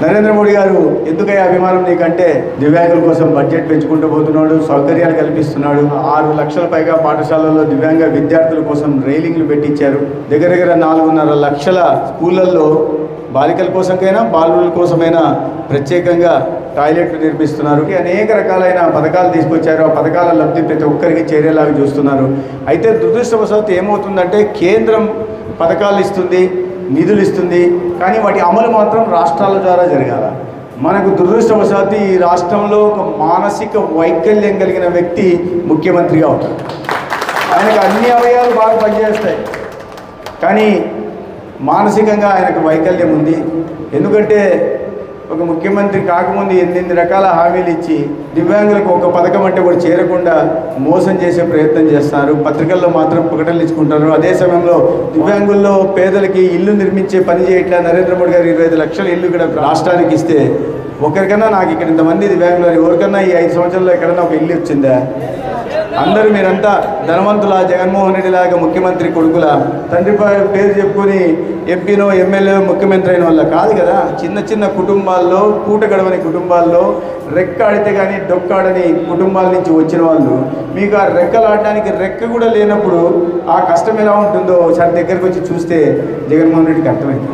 నరేంద్ర మోడీ గారు ఎందుకయ్యా అభిమానం నీకంటే దివ్యాంగుల కోసం బడ్జెట్ పెంచుకుంటూ పోతున్నాడు సౌకర్యాలు కల్పిస్తున్నాడు ఆరు లక్షల పైగా పాఠశాలల్లో దివ్యాంగ విద్యార్థుల కోసం రైలింగ్లు పెట్టించారు. దగ్గర దగ్గర నాలుగున్నర లక్షల స్కూళ్ళల్లో బాలికల కోసంకైనా బాలుల కోసమైనా ప్రత్యేకంగా టాయిలెట్లు నిర్మిస్తున్నారు. అనేక రకాలైన పథకాలు తీసుకొచ్చారు. ఆ పథకాల లబ్ధి ప్రతి ఒక్కరికి చేరేలాగా చూస్తున్నారు. అయితే దురదృష్టవశాత్తు ఏమవుతుందంటే కేంద్రం పథకాలు ఇస్తుంది. నిధులు ఇస్తుంది. కానీ వాటి అమలు మాత్రం రాష్ట్రాల ద్వారా జరగాల. మనకు దురదృష్టవశాత్తు ఈ రాష్ట్రంలో ఒక మానసిక వైకల్యం కలిగిన వ్యక్తి ముఖ్యమంత్రిగా ఉంటాడు. ఆయనకు అన్ని అవయాలు బాగా పనిచేస్తాయి. కానీ మానసికంగా ఆయనకు వైకల్యం ఉంది. ఎందుకంటే ఒక ముఖ్యమంత్రి కాకముందు ఎనిమిది రకాల హామీలు ఇచ్చి దివ్యాంగులకు ఒక పథకం అంటే కూడా చేరకుండా మోసం చేసే ప్రయత్నం చేస్తారు. పత్రికల్లో మాత్రం ప్రకటనలు ఇచ్చుకుంటారు. అదే సమయంలో దివ్యాంగుల్లో పేదలకి ఇల్లు నిర్మించే పని చేయట్లా నరేంద్ర మోడీ గారు ఇరవై ఐదు లక్షల ఇల్లు ఇక్కడ రాష్ట్రానికి ఇస్తే ఒకరికన్నా నాకు ఇక్కడ ఇంతమంది దివ్యాంగులు ఎవరికన్నా ఈ ఐదు సంవత్సరాల్లో ఎక్కడన్నా ఒక ఇల్లు వచ్చిందా అందరూ మీరంతా ధనవంతుల జగన్మోహన్ రెడ్డి లాగా ముఖ్యమంత్రి కొడుకుల తండ్రి పేరు చెప్పుకొని ఎంపీనో ఎమ్మెల్యే ముఖ్యమంత్రి అయిన వాళ్ళ కాదు కదా? చిన్న చిన్న కుటుంబాల్లో పూట గడవని కుటుంబాల్లో రెక్క ఆడితే కానీ డొక్కాడని కుటుంబాల నుంచి వచ్చిన వాళ్ళు మీకు ఆ రెక్కలు ఆడడానికి రెక్క కూడా లేనప్పుడు ఆ కష్టం ఎలా ఉంటుందో ఒకసారి దగ్గరికి వచ్చి చూస్తే జగన్మోహన్ రెడ్డికి అర్థమైంది.